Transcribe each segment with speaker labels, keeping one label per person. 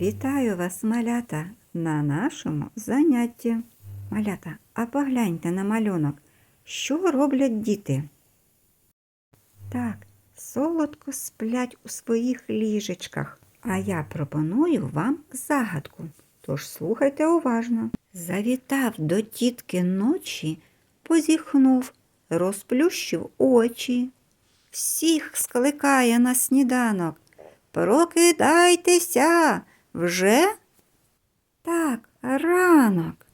Speaker 1: Вітаю вас, малята, на нашому занятті. Малята, а погляньте на малюнок, що роблять діти? Так, солодко сплять у своїх ліжечках. А я пропоную вам загадку. Тож слухайте уважно. Завітав до тітки ночі, позіхнув, розплющив очі. Всіх скликає на сніданок. Прокидайтеся вже? Так, ранок.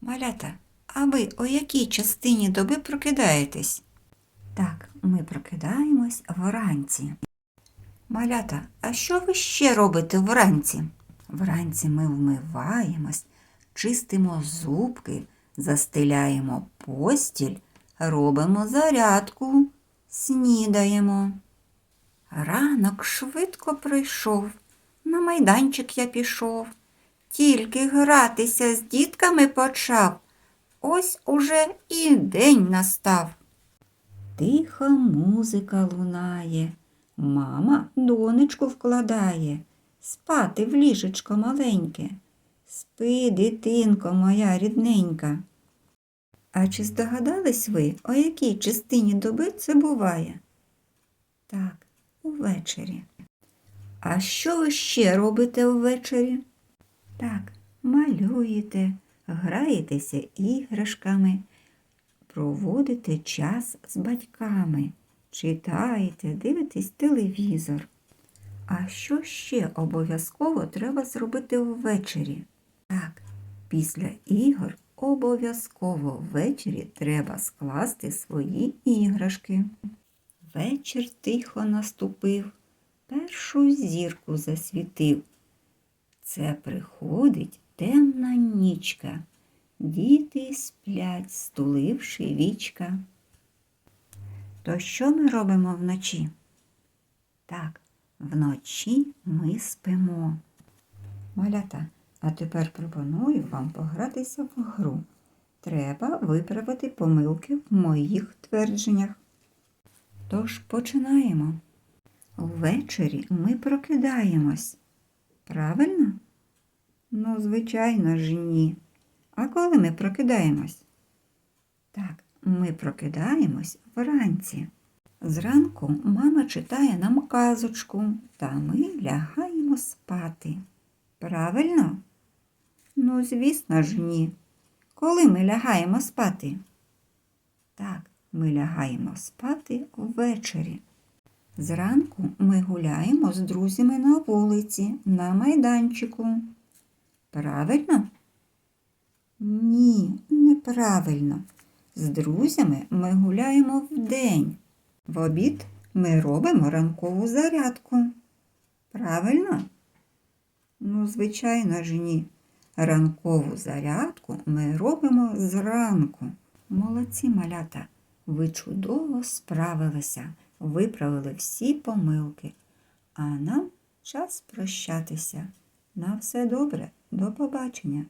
Speaker 1: Малята, а ви о якій частині доби прокидаєтесь? Так, ми прокидаємось вранці. Малята, а що ви ще робите вранці? Вранці ми вмиваємось, чистимо зубки, застеляємо постіль, робимо зарядку, снідаємо. Ранок швидко прийшов, на майданчик я пішов, тільки гратися з дітками почав. Ось уже і день настав. Тиха музика лунає, мама донечку вкладає, спати в ліжечко маленьке. Спи, дитинко моя рідненька. А чи здогадались ви, о якій частині доби це буває? Так, увечері. А що ви ще робите ввечері? Так, малюєте, граєтеся іграшками, проводите час з батьками, читаєте, дивитесь телевізор. А що ще обов'язково треба зробити ввечері? Так, після ігор обов'язково ввечері треба скласти свої іграшки. Вечір тихо наступив, першу зірку засвітив. Це приходить темна нічка. Діти сплять, стуливши вічка. То що ми робимо вночі? Так, вночі ми спимо. Малята, а тепер пропоную вам погратися в гру. Треба виправити помилки в моїх твердженнях. Тож починаємо. Ввечері ми прокидаємось. Правильно? Ну, звичайно ж, ні. А коли ми прокидаємось? Так, ми прокидаємось вранці. Зранку мама читає нам казочку, та ми лягаємо спати. Правильно? Ну, звісно ж, ні. Коли ми лягаємо спати? Так, ми лягаємо спати ввечері. Зранку ми гуляємо з друзями на вулиці, на майданчику. Правильно? Ні, неправильно. З друзями ми гуляємо вдень. В обід ми робимо ранкову зарядку. Правильно? Ну, звичайно ж, ні. Ранкову зарядку ми робимо зранку. Молодці малята, ви чудово справилися, виправили всі помилки. А нам час прощатися. На все добре, до побачення.